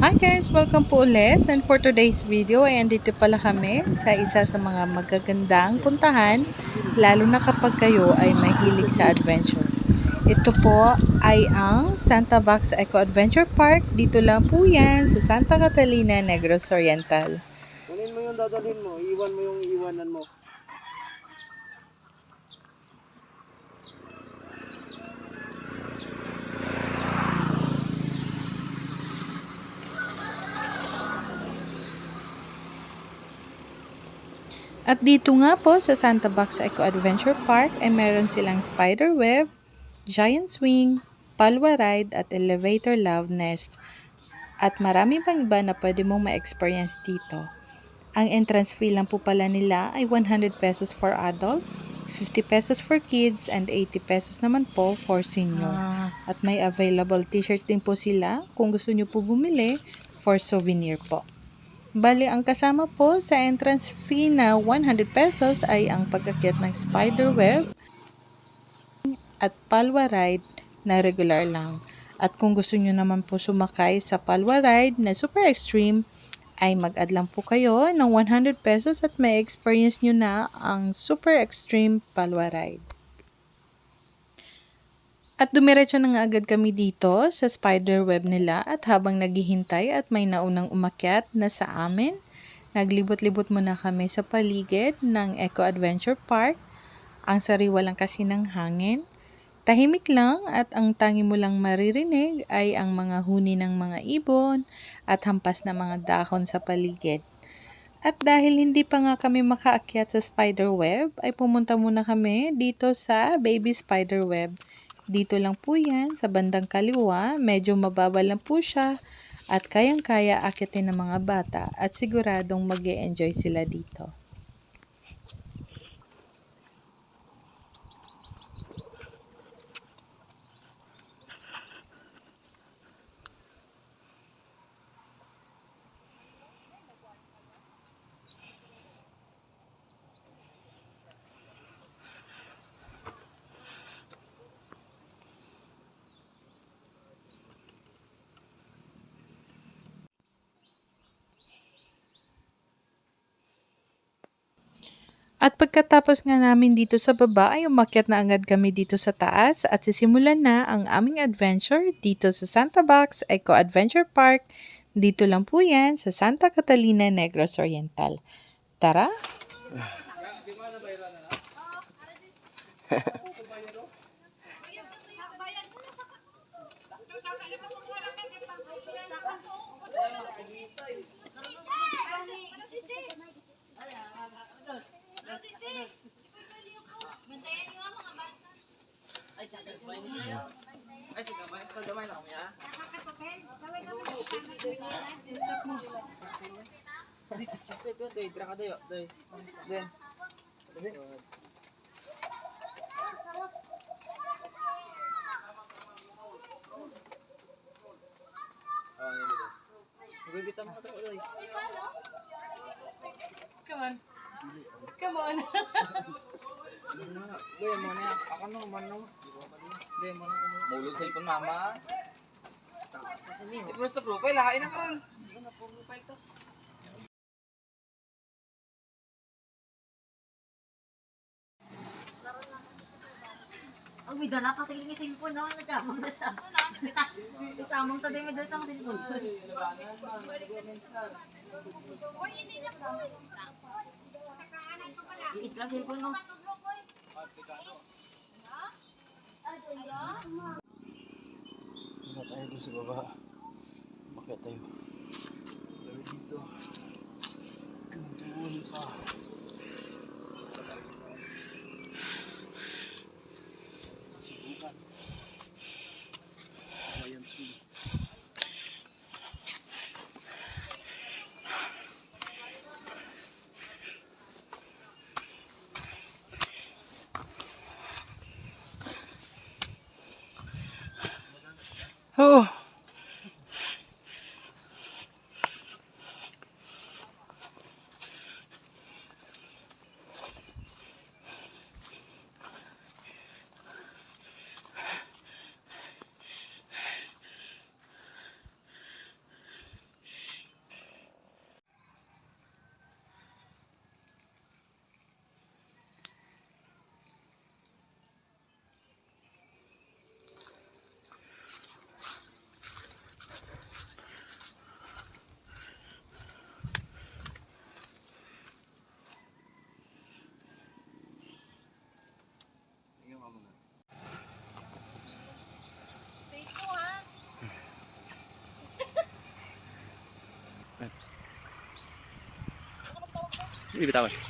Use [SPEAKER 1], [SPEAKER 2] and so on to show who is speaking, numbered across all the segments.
[SPEAKER 1] Hi guys! Welcome po ulit. And for today's video ay andito pala kami sa isa sa mga magagandang puntahan lalo na kapag kayo ay mahilig sa adventure. Ito po ay ang Santa Box Eco Adventure Park. Dito lang po yan sa Santa Catalina, Negros Oriental.
[SPEAKER 2] Kunin mo yung dadalhin mo, iwan mo yung iwanan mo.
[SPEAKER 1] At dito nga po sa Santa Box Eco Adventure Park ay meron silang spider web, giant swing, palwa ride at elevator love nest. At marami pang iba na pwede mong ma-experience dito. Ang entrance fee lang po pala nila ay 100 pesos for adult, 50 pesos for kids, and 80 pesos naman po for senior. At may available t-shirts din po sila kung gusto nyo po bumili for souvenir po. Bali, ang kasama po sa entrance fee na 100 pesos ay ang pagkakyat ng spider web at palwa ride na regular lang. At kung gusto nyo naman po sumakay sa palwa ride na super extreme, ay mag-add lang po kayo ng 100 pesos at may experience nyo na ang super extreme palwa ride. At dumiretso na nga agad kami dito sa spider web nila at habang naghihintay at may naunang umakyat na sa amin, naglibot-libot muna kami sa paligid ng Eco Adventure Park. Ang sariwa lang kasi ng hangin. Tahimik lang at ang tangi mo lang maririnig ay ang mga huni ng mga ibon at hampas na mga dahon sa paligid. At dahil hindi pa nga kami makaakyat sa spider web, ay pumunta muna kami dito sa baby spider web. Dito lang po yan, sa bandang kaliwa, medyo mababa lang po siya at kayang-kaya akitin ng mga bata at siguradong mag enjoy sila dito. At pagkatapos nga namin dito sa baba ay umakyat na agad kami dito sa taas at sisimulan na ang aming adventure dito sa Santa Box Eco Adventure Park. Dito lang po yan sa Santa Catalina, Negros Oriental. Tara!
[SPEAKER 2] Ay, sige, may pagdamay na kami, ha? Ito, ito, ito, ito, ka tayo, ito, Ben. Nagbibita mo ka ito.
[SPEAKER 1] Come on! Come on!
[SPEAKER 2] Gaya mo na, ako no, man no. Gaya mo na. Maulog sa ipon mama. Ito basta profile, hain na karon. Hindi na profile to.
[SPEAKER 3] Ang may dala pa sa yung cellphone, no? Nagkamang na sa... Nagkamang sa tayo may dala sa cellphone. Liit lang cellphone, no?
[SPEAKER 2] Wala tayo dun sa baba. Bakit tayo? Dito. Doon pa. Oh.
[SPEAKER 4] ఇది भी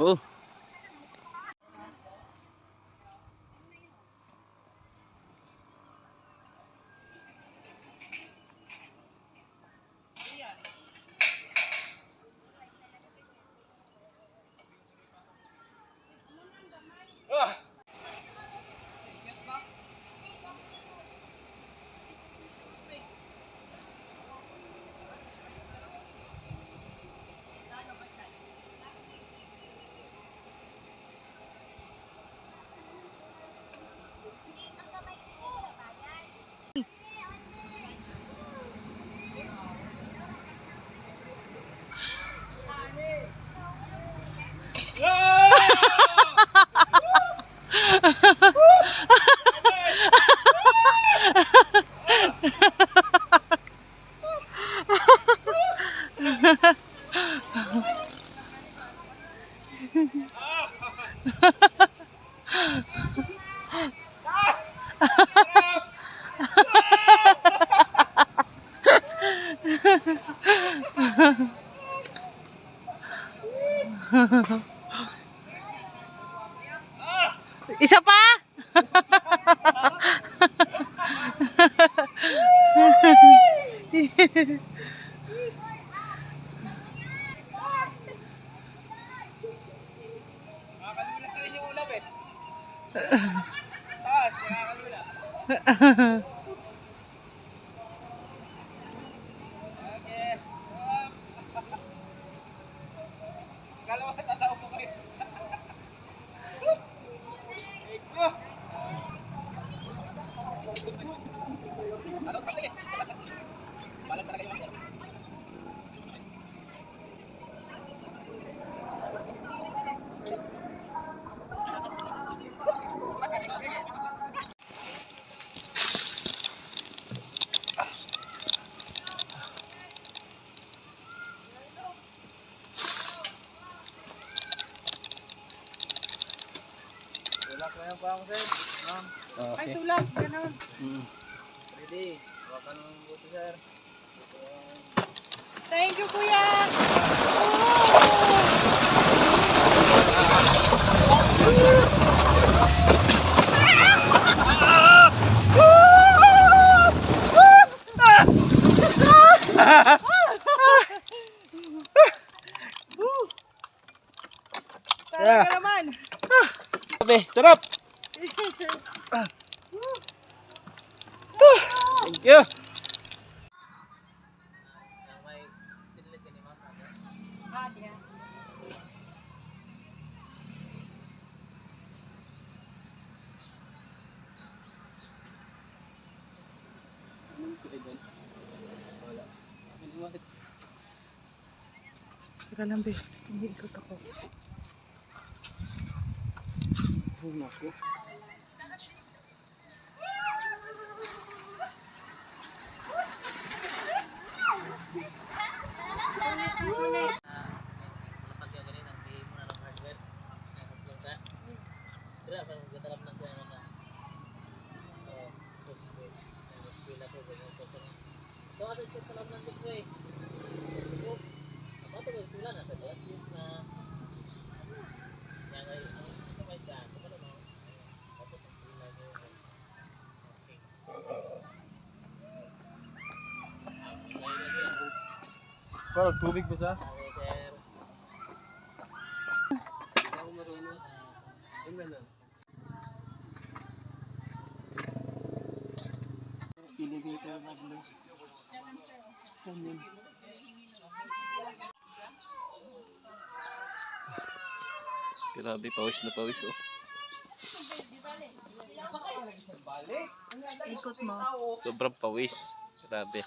[SPEAKER 2] Oh.
[SPEAKER 5] Isa pa?
[SPEAKER 2] Nakakalula ka rin yung ulap eh. Taas, nakakalula. Tulak na yung pang sir. Ma'am.
[SPEAKER 5] Ay, tulak. Ganon.
[SPEAKER 2] Mm. Ready. Hawakan mo yung buto sir.
[SPEAKER 5] Thank you, kuya. Talaga naman.
[SPEAKER 2] Sabi, sarap! Thank you!
[SPEAKER 5] Teka lang, be. Hindi ikot ako. Nahong ako. Ito kasi sa talam ng dikwe. Parang tubig ba sa?
[SPEAKER 6] Grabe, pawis na pawis oh.
[SPEAKER 7] Ikot mo.
[SPEAKER 6] Sobrang pawis. Grabe.